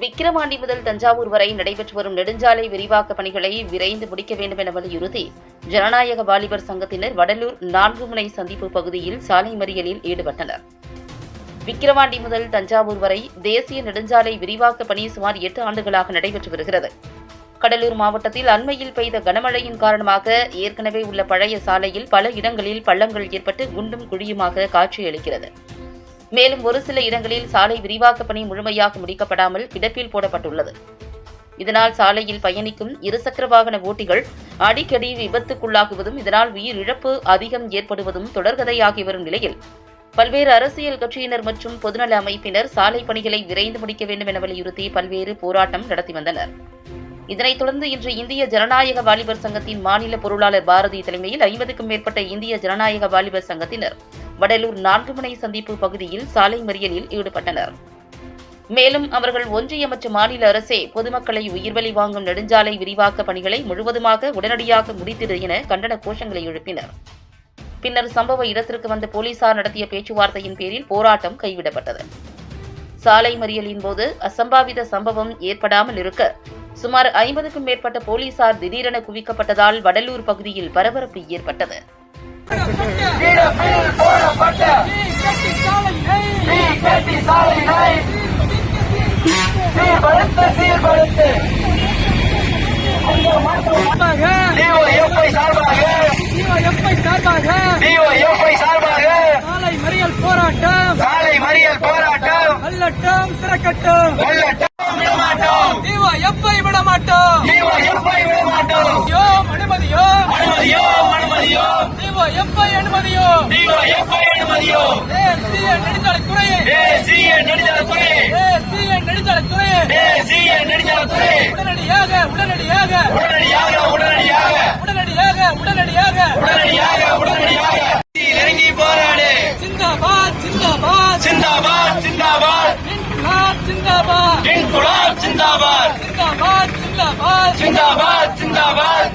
விக்கிரவாண்டி முதல் தஞ்சாவூர் வரை நடைபெற்று வரும் நெடுஞ்சாலை விரிவாக்க பணிகளை விரைந்து முடிக்க வேண்டும் என வலியுறுத்தி ஜனநாயக வாலிபர் சங்கத்தினர் வடலூர் நான்கு முனை சந்திப்பு பகுதியில் சாலை மறியலில் ஈடுபட்டனர். விக்கிரவாண்டி முதல் தஞ்சாவூர் வரை தேசிய நெடுஞ்சாலை விரிவாக்க பணி சுமார் எட்டு ஆண்டுகளாக நடைபெற்று வருகிறது. கடலூர் மாவட்டத்தில் அண்மையில் பெய்த கனமழையின் காரணமாக ஏற்கனவே உள்ள பழைய சாலையில் பல இடங்களில் பள்ளங்கள் ஏற்பட்டு குண்டும் குழியுமாக காட்சியளிக்கிறது. மேலும் ஒரு சில இடங்களில் சாலை விரிவாக்க பணி முழுமையாக முடிக்கப்படாமல் கிடப்பில் போடப்பட்டுள்ளது. இதனால் சாலையில் பயணிக்கும் இருசக்கர வாகன ஓட்டிகள் அடிக்கடி விபத்துக்குள்ளாகுவதும் இதனால் உயிரிழப்பு அதிகம் ஏற்படுவதும் தொடர்கதையாகி வரும் நிலையில் பல்வேறு அரசியல் கட்சியினர் மற்றும் பொதுநல அமைப்பினர் சாலை பணிகளை விரைந்து முடிக்க வேண்டும் என வலியுறுத்தி பல்வேறு போராட்டம் நடத்தி வந்தனர். இதனைத் தொடர்ந்து இன்று இந்திய ஜனநாயக வாலிபர் சங்கத்தின் மாநில பொருளாளர் பாரதி தலைமையில் ஐம்பதுக்கும் மேற்பட்ட இந்திய ஜனநாயக வாலிபர் சங்கத்தினர் வடலூர் நான்குமனை சந்திப்பு பகுதியில் சாலை மறியலில் ஈடுபட்டனர். மேலும் அவர்கள் ஒன்றிய மற்றும் மாநில அரசே பொதுமக்களை உயிர்வலி வாங்கும் நெடுஞ்சாலை விரிவாக்க பணிகளை முழுவதுமாக உடனடியாக முடித்திடு என கண்டன கோஷங்களை எழுப்பினர். பின்னர் சம்பவ இடத்திற்கு வந்த போலீசார் நடத்திய பேச்சுவார்த்தையின் பேரில் போராட்டம் கைவிடப்பட்டது. சாலை மறியலின் போது அசம்பாவித சம்பவம் ஏற்படாமல் இருக்க சுமார் ஐம்பதுக்கும் மேற்பட்ட போலீசார் திடீரென குவிக்கப்பட்டதால் வடலூர் பகுதியில் பரபரப்பு ஏற்பட்டது. சாலை மறியல் போராட்டம் சாலை மறியல் போராட்டம் அல்லட்டும் திறக்கட்டும் வெள்ளட்டம் விடமாட்டோம் டிஒஎஃப்ஐ விட மாட்டோம். டிஓஎஃப்ஐ விடமாட்டோம் யோம் அனுமதியோ அனுமதியோ அனுமதியோ டிஒஎஃப்ஐ அனுமதியோ டிஓஎஃப்ஐ அனுமதியோ தேசிய நெடுஞ்சாலைத்துறையே. தேசிய நெடுஞ்சாலைத்துறை தேசிய நெடுஞ்சாலைத்துறையே. தேசிய நெடுஞ்சாலைத்துறை உடனடியாக உடனடியாக. உடனடியாக உடனடியாக. உடனடியாக உடனடியாக. உடனடியாக உடனடியாக. இறங்கி போராடு. சிந்தாபாத் சிந்தாபாத். சிந்தாபாத் சிந்தாபாத். சிந்தாபாத். சிந்தாபாத். சிந்தாபாத் சிந்தாபாத். சிந்தாபாத் சிந்தாபாத்.